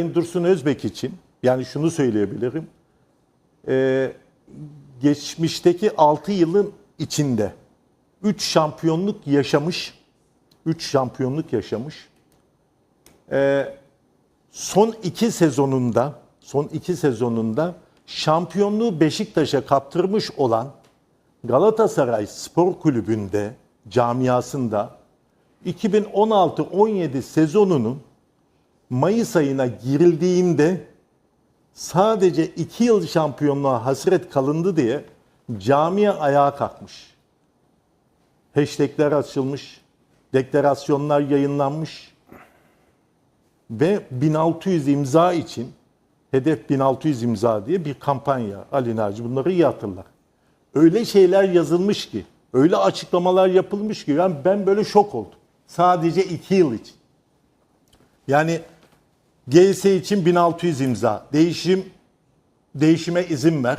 Sayın Dursun Özbek için yani şunu söyleyebilirim. Ee, geçmişteki 6 yılın içinde 3 şampiyonluk yaşamış. 3 şampiyonluk yaşamış. Ee, son 2 sezonunda son 2 sezonunda şampiyonluğu Beşiktaş'a kaptırmış olan Galatasaray Spor Kulübü'nde camiasında 2016-17 sezonunun Mayıs ayına girildiğinde sadece iki yıl şampiyonluğa hasret kalındı diye camiye ayağa kalkmış. Hashtagler açılmış, deklarasyonlar yayınlanmış ve 1600 imza için hedef 1600 imza diye bir kampanya Ali Naci bunları iyi hatırlar. Öyle şeyler yazılmış ki, öyle açıklamalar yapılmış ki yani ben böyle şok oldum. Sadece iki yıl için. Yani GS için 1600 imza. Değişim değişime izin ver.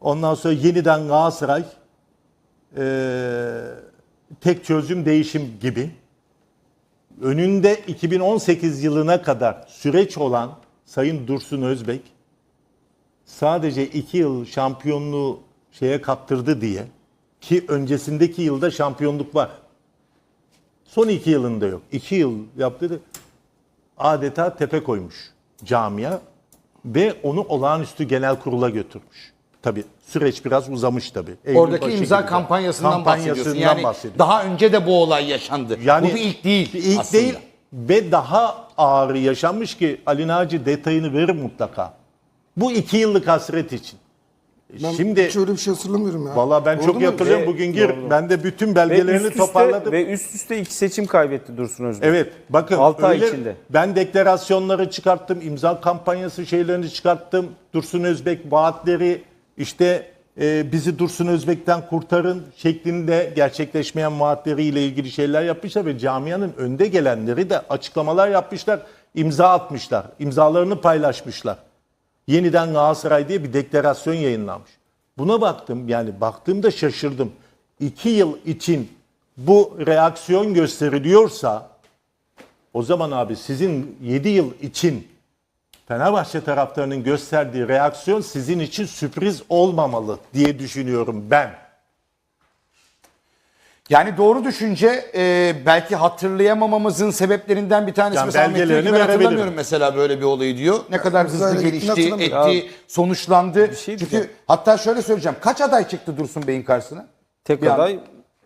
Ondan sonra yeniden Galatasaray eee, tek çözüm değişim gibi. Önünde 2018 yılına kadar süreç olan Sayın Dursun Özbek sadece iki yıl şampiyonluğu şeye kaptırdı diye ki öncesindeki yılda şampiyonluk var. Son iki yılında yok. İki yıl yaptı adeta tepe koymuş camia ve onu olağanüstü genel kurula götürmüş. Tabi süreç biraz uzamış tabi. Oradaki imza kampanyasından, bahsediyorsun. Yani daha önce de bu olay yaşandı. bu bir ilk değil ilk aslında. değil ve daha ağır yaşanmış ki Ali Naci detayını verir mutlaka. Bu iki yıllık hasret için. Ben Şimdi hiç öyle bir şey hatırlamıyorum ya. Valla ben Oldu çok mu? iyi hatırlıyorum. Ve- Bugün gir. Doğru. Ben de bütün Ve belgelerini üst üste, toparladım. ve üst üste iki seçim kaybetti Dursun Özbek. Evet bakın Altı ay öyle, içinde. ben deklarasyonları çıkarttım, imza kampanyası şeylerini çıkarttım. Dursun Özbek vaatleri işte e, bizi Dursun Özbek'ten kurtarın şeklinde gerçekleşmeyen vaatleriyle ilgili şeyler yapmışlar ve camianın önde gelenleri de açıklamalar yapmışlar, imza atmışlar, imzalarını paylaşmışlar. Yeniden Galatasaray diye bir deklarasyon yayınlanmış. Buna baktım yani baktığımda şaşırdım. İki yıl için bu reaksiyon gösteriliyorsa o zaman abi sizin 7 yıl için Fenerbahçe taraftarının gösterdiği reaksiyon sizin için sürpriz olmamalı diye düşünüyorum ben. Yani doğru düşünce e, belki hatırlayamamamızın sebeplerinden bir tanesi. Yani mesela belgelerini ben verebilirim. hatırlamıyorum mesela böyle bir olayı diyor. Ne kadar hızlı gelişti, etti, sonuçlandı. şey Çünkü diyeceğim. hatta şöyle söyleyeceğim. Kaç aday çıktı Dursun Bey'in karşısına? Tek Bir an- aday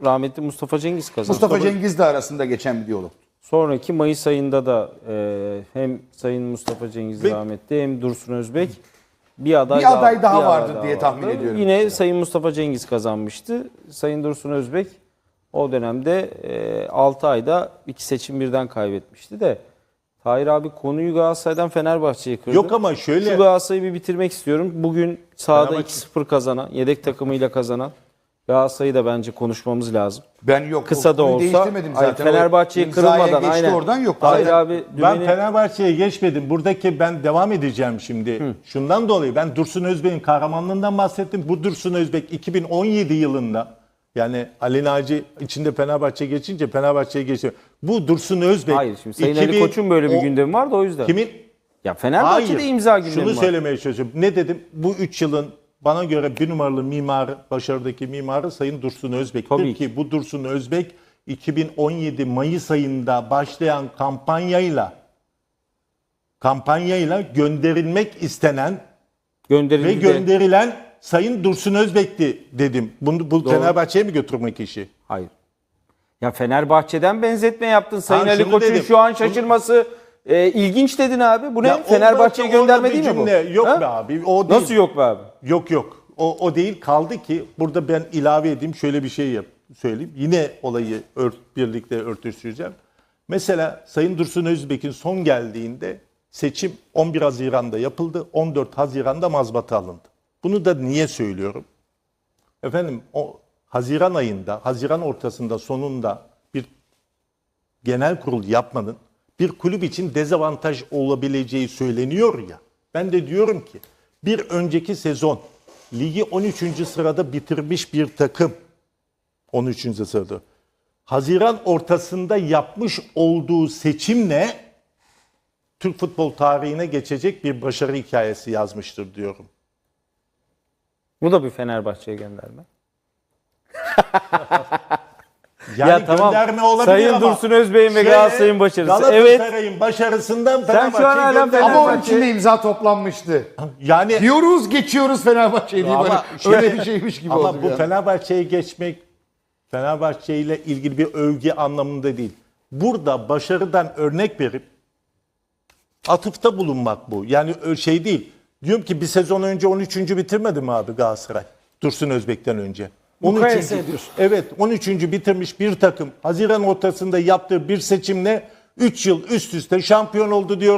rahmetli Mustafa Cengiz kazandı. Mustafa Cengiz'le arasında geçen bir diyalog. Sonraki Mayıs ayında da e, hem Sayın Mustafa Cengiz Ve- rahmetli hem Dursun Özbek bir aday Bir aday daha bir vardı aday diye tahmin vardı. ediyorum Yine mesela. Sayın Mustafa Cengiz kazanmıştı. Sayın Dursun Özbek o dönemde e, 6 ayda iki seçim birden kaybetmişti de Tahir abi konuyu Galatasaray'dan Fenerbahçe'ye kırdı. Yok ama şöyle- Şu Galatasaray'ı bir bitirmek istiyorum. Bugün sahada Fenerbahçe- 2-0 kazanan, yedek takımıyla kazanan Galatasaray'ı da bence konuşmamız lazım. Ben yok. Kısa da olsa değiştirmedim zaten. Fenerbahçe'ye kırılmadan geçti aynen. oradan yok. Hayır abi Ben dümeni- Fenerbahçe'ye geçmedim. Buradaki ben devam edeceğim şimdi. Şundan dolayı ben Dursun Özbek'in kahramanlığından bahsettim. Bu Dursun Özbek 2017 yılında yani Ali Naci içinde Fenerbahçe geçince Fenerbahçe'ye geçiyor. Bu Dursun Özbek Hayır şimdi Sayın Ali 2000 Koç'un böyle bir o- gündemi var da o yüzden. Kimin? Ya Fenerbahçe'de Hayır. imza gündemi Şunu var. söylemeye çalışıyorum. Ne dedim? Bu üç yılın bana göre bir numaralı mimarı, başarıdaki mimarı Sayın Dursun Özbek'tir Tabii ki bu Dursun Özbek 2017 Mayıs ayında başlayan kampanyayla kampanyayla gönderilmek istenen Gönderildi ve de- gönderilen Sayın Dursun Özbek'ti dedim. Bunu bu Fenerbahçe'ye mi götürmek işi? Hayır. Ya Fenerbahçe'den benzetme yaptın Sayın Ali şunu Koç'un dedim. şu an şaşırması e, ilginç dedin abi. Bu ne? Ya Fenerbahçe'ye gönderme bir değil mi bu? cümle Yok Ha? be abi. O değil. Nasıl yok be abi? Yok yok. O, o değil kaldı ki burada ben ilave edeyim şöyle bir şey yap, söyleyeyim. Yine olayı ört, birlikte örtüştüreceğim. Mesela Sayın Dursun Özbek'in son geldiğinde seçim 11 Haziran'da yapıldı. 14 Haziran'da mazbata alındı. Bunu da niye söylüyorum? Efendim o Haziran ayında, Haziran ortasında sonunda bir genel kurul yapmanın bir kulüp için dezavantaj olabileceği söyleniyor ya. Ben de diyorum ki bir önceki sezon ligi 13. sırada bitirmiş bir takım 13. sırada. Haziran ortasında yapmış olduğu seçimle Türk futbol tarihine geçecek bir başarı hikayesi yazmıştır diyorum. Bu da bir Fenerbahçe'ye gönderme. Yani Ya tamam, gönderme olabilir Sayın ama Dursun Özbey'in ve şey, Galatasaray'ın başarısı. Galatasaray'ın başarısından Sen şu an hala gönderme- Ama onun Fenerbahçe- için de imza toplanmıştı. yani Diyoruz geçiyoruz Fenerbahçe'yi diye Ama böyle öyle bir şeymiş gibi ama oldu. bu bir an. Fenerbahçe'ye geçmek Fenerbahçe ile ilgili bir övgü anlamında değil. Burada başarıdan örnek verip atıfta bulunmak bu. Yani şey değil. Diyorum ki bir sezon önce 13. bitirmedi mi abi Galatasaray? Dursun Özbek'ten önce. 13. Mukayese ediyorsun. Evet 13. bitirmiş bir takım Haziran ortasında yaptığı bir seçimle 3 yıl üst üste şampiyon oldu diyor.